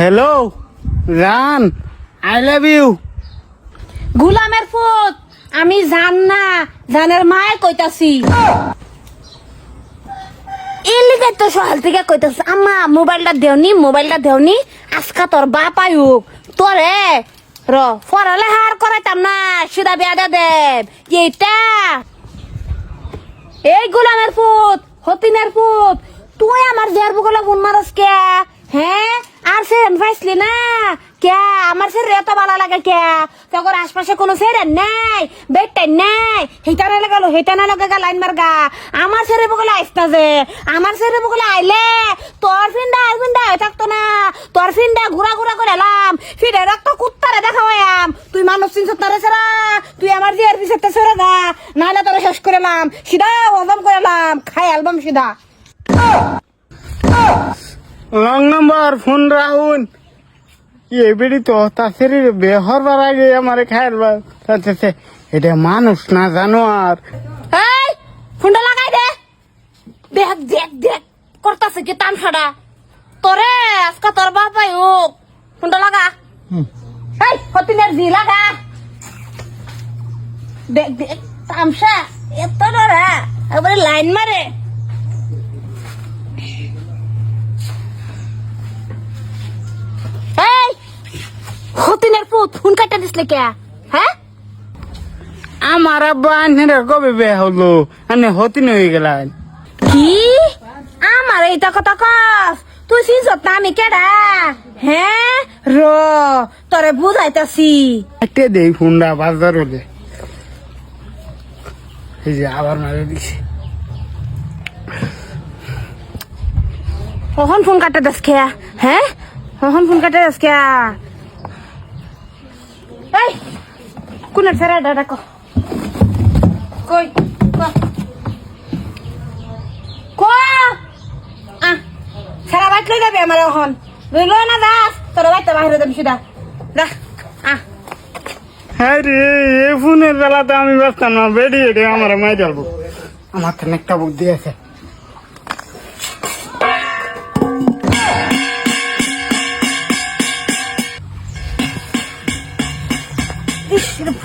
Hello জান I love you গুলামের পুত আমি জান না, জানের মায়ে কইতাছি। এর তো সকাল থেকে কইতাছি, আম্মা, মোবাইলটা দেওনি মোবাইলটা দেওনি, আজকা তোর বাপ র করাইতাম না, সুদা বেদা দেব। এইটা। এই গোলামের পুত হতিনের পুত তুই আমার জের ফোন মারস কে? হ্যাঁ? আর সে ফাইসলি না? কে? আমার সে এত ভালো লাগে কে? তখন আশপাশে কোনো সেরেন নাই বেডটাই নাই হেটা না লাগালো হেটা না লাগা লাইন মারগা। আমার সেরে বুকলে আইসতা যে, আমার সেরে বুকলে আইলে তোর ফিন্ডা আর ফিন্ডা হয়ে থাকতো না। তোর ফিন্ডা ঘুরা ঘুরা করে এলাম ফিরে রক্ত কুত্তারে দেখাওয়াম তুই মানুষ চিনছ তারে সেরা তুই আমার যে আর পিছতে সরে যা নাহলে তোরে শেষ করে এলাম। সিধা হজম করে এলাম, খাই অ্যালবাম সিধা। রং নম্বর ফোন রাহুন এবারই তো? তাছাড়ি বেহর বার আগে আমার খায়ের তাছে এটা মানুষ না জানো আর এই ফোনটা লাগাই দে। দেখ দেখ দেখ করতাছে কি তামসাটা তোরে আজকে তোর বাপাই হোক। ফোনটা লাগা। এই হতিনের জি লাগা। দেখ দেখ তামসা এত ডরা এবারে লাইন মারে এই হতিনের পুত ফোন কাটা দিসলে কে? হ্যাঁ? আমার আব্বা আনহের কবে বে হলো? আনে হতি হয়ে গেলেন কি? আমার এইটা কথা কস। তুই চিনছত না আমি কেডা? হ্যাঁ? র তোরে বুঝাইতাছি। একটা দেই ফোনটা বাজার হলে। এই যে আবার মারে দিছি। কখন ফোন কাটে দাস খেয়া হ্যাঁ? কখন ফোন কাটে দাস খেয়া এই কোনের ফেরা ডাকো কই? ক? আ সারা বাইক লই যাবে আমার এখন। লইল না দাস তোর বাইতে বাহিরে দেবি সিধা। দা আ হ্যাঁ রে এই ফোনের বেলাতে আমি ব্যস্তাম না বেরিয়ে এটা আমার মাই যাব আমার তো একটা বুদ্ধি আছে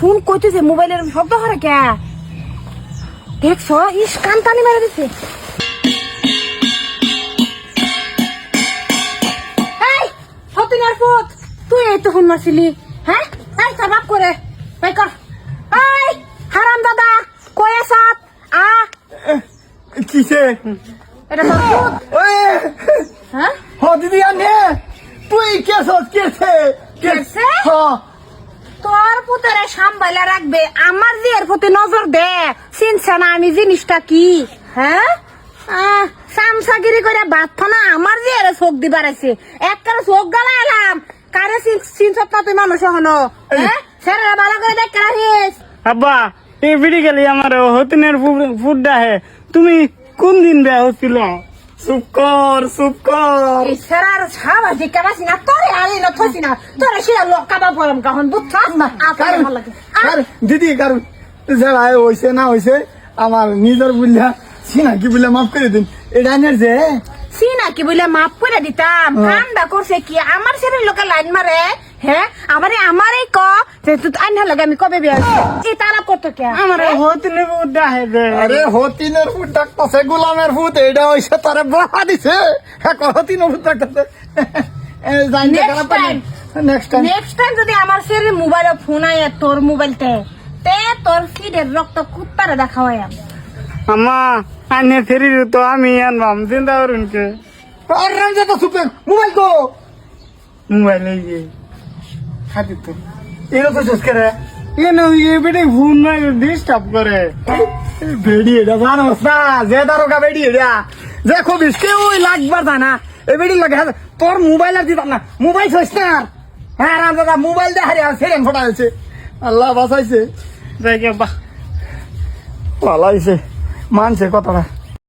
ফোন কইতেছে মোবাইলের শব্দ করে কে? দেখছ ইস কান টানি মেরে দিছে। এই সতিনার পুত তুই এই তো ফোন মারছিলি হ্যাঁ? এই তোর বাপ করে? বাই কর। এই হারাম দাদা কই আসাত আ? কিসে? এটা তোর পুত। হ্যাঁ? হ দিদি আনে। তুই কেসত কেসে কেসে? হ। তোর পুতরে সাম্বাইলা রাখবে, আমার এর প্রতি নজর দে। চিনছে না আমি জিনিসটা কি? হ্যাঁ? সামসাগিরি করে বাধ্য না, আমার এর চোখ দিবার আছে। এক কারে চোখ গালা এলাম কারে চিনছত না তুই মানুষ হনো? হ্যাঁ? সেরে ভালো করে দেখ রাখিস। আব্বা, এই বিড়ি গেলি আমার হতিনের ফুডটা হে। তুমি কোন দিন বে হচ্ছিল? চুপ কর চুপ কর। এই সেরার সামাজিক কাবাসি না তোরে আলি না থসি না তোরে সে লোক কাবা পরম কখন বুঝছস? না ভালো লাগে। আহ, কারণ দিদি কারণ যারা হইছে না হইছে আমার নিজের বুঝলা সিনাকি বুঝলা মাফ করে দিন। এটা আনের যে সিনা কি বলে মাপ করে দিতাম ঠান্ডা করছে কি? আমার ছেলে লোকে লাইন মারে হ্যাঁ আমারে আমারই ক? যে তুই আইনা লাগে আমি কবে বিয়ে এই তারা করতো কে? আমার হতিনের ফুডটা হে যে আরে হতিনের ফুট ডাকতেছে গোলামের ফুট এটা হইছে তারে বাহা দিছে। হ্যাঁ হতিনের ফুট ডাকতেছে? জানি time. Next time next time যদি আমার ছেলে মোবাইলে ফোন আয় তোর মোবাইলতে তে তোর ফিডের রক্ত কুত্তারে দেখাওয়াই আমা। আনে ফেরি তো আমি আনবাম চিন্তা করুন কে? আরে রামজা তো সুপেন মোবাইল তো। মোবাইল এই যে। খাতি তো এর তো চুস করে। কেন বেটে ফোন না ডিস্টার্ব করে। বেড়ি এটা জানোস না, যে দারোগা বেড়ি এটা। যে খবিস কেউ লাগবার জানা এ বেড়ি লাগে তোর মোবাইল আর দিতাম না। মোবাইল ছইস না। হ্যাঁ রাম দাদা মোবাইল দেখারি আর সেরেন ফোটা হয়েছে। আল্লাহ বাঁচাইছে। যাই বাহ। ভালো হয়েছে মানছে কথাটা।